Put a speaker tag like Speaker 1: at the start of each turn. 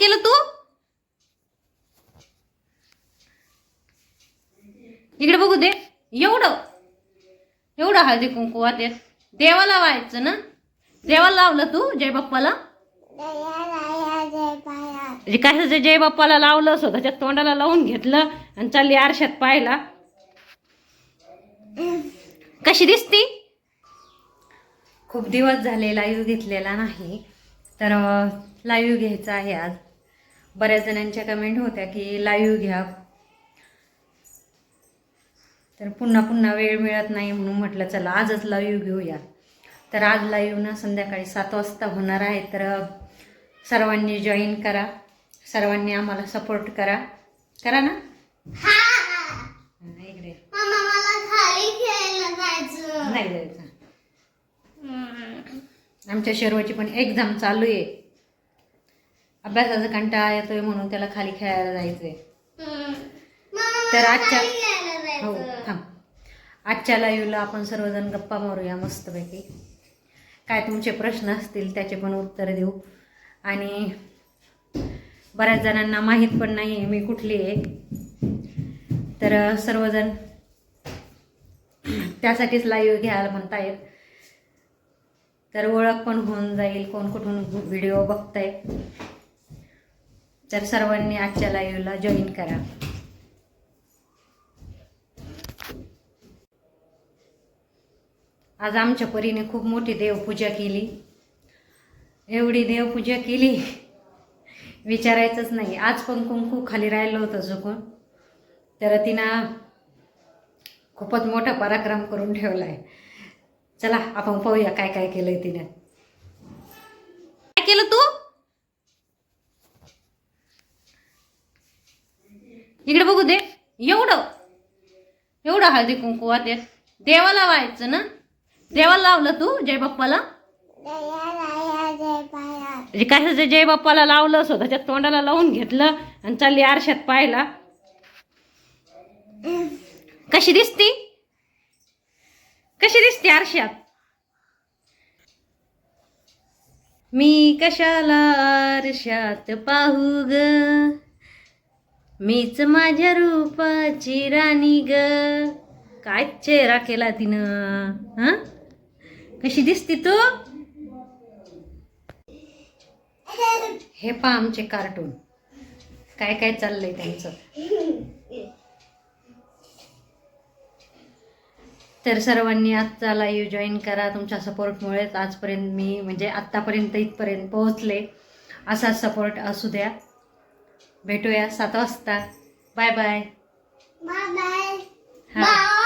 Speaker 1: केलं तू? इकडे बघू दे. एवढं. एवढं हळदी कुंकू वाटेत देवाला व्हायचं ना? देवाला लावलं तू जय बाप्पाला? म्हणजे कशाचं जय बाप्पाला लावलं? स्वतःच्या तोंडाला लावून घेतलं आणि चालली आरशात पाहिला कशी दिसती? खूप दिवस झाले लाईव्ह घेतलेला नाही तर लाईव्ह घ्यायचा आहे आज. बऱ्याच जणांच्या कमेंट होत्या की लाईव्ह घ्या. तर पुन्हा पुन्हा वेळ मिळत नाही म्हणून म्हटलं चला आजच लाईव्ह घेऊया. तर आज लाईव्ह ना संध्याकाळी सात वाजता होणार आहे तर सर्वांनी जॉईन करा. सर्वांनी आम्हाला सपोर्ट करा. करा ना? हा, इकडे नाही जायचं. आमच्या शर्वाची पण एक्झाम चालू आहे. अभ्यासाचा कंटाळा येतोय म्हणून त्याला खाली खेळायला जायचंय. तर आजच्या हो थांब. आजच्या लाईव्हला आपण सर्वजण गप्पा मारूया मस्तपैकी. काय तुमचे प्रश्न असतील त्याचे पण उत्तर देऊ. आणि बऱ्याच जणांना माहीत पण नाही आहे मी कुठली आहे. तर सर्वजण त्यासाठीच लाईव्ह घ्यायला म्हणतायत. तर ओळख पण होऊन जाईल कोण कुठून व्हिडिओ बघताय तर सर्वांनी आजच्या लाईव्हला जॉईन करा. आज आमच्या परीने खूप मोठी देवपूजा केली. एवढी देवपूजा केली विचारायचंच नाही. आज पण कुंकू खाली राहिलं होतं झुकून तर तिनं खूपच मोठा पराक्रम करून ठेवला आहे चला आपण पाहूया काय काय केलंय तिनं. काय केलं तू? इकडे बघू दे. एवढं. एवढं हळदी कुंकू वाटेत देवाला व्हायचं ना? देवाला लावलं तू जय बाप्पाला म्हणजे कशाचं जय बाप्पाला लावलं स्वतःच्या तोंडाला लावून घेतलं आणि चालली आरशात पाहिला कशी दिसती? कशी दिसते आरशात? मी कशाला आरशात पाहू ग? मीच माझ्या रूपाची राणी ग. काय चेहरा केला तिनं हां? कशी दिसती तू? हे पा आमचे कार्टून. काय काय चाललंय त्यांचं. तर सर्वांनी आजचा लाईव्ह जॉईन करा. तुमच्या सपोर्टमुळेच आजपर्यंत मी म्हणजे आत्तापर्यंत इथपर्यंत पोहोचले. असाच सपोर्ट असू द्या. भेटूया सात वाजता. बाय बाय हा. हो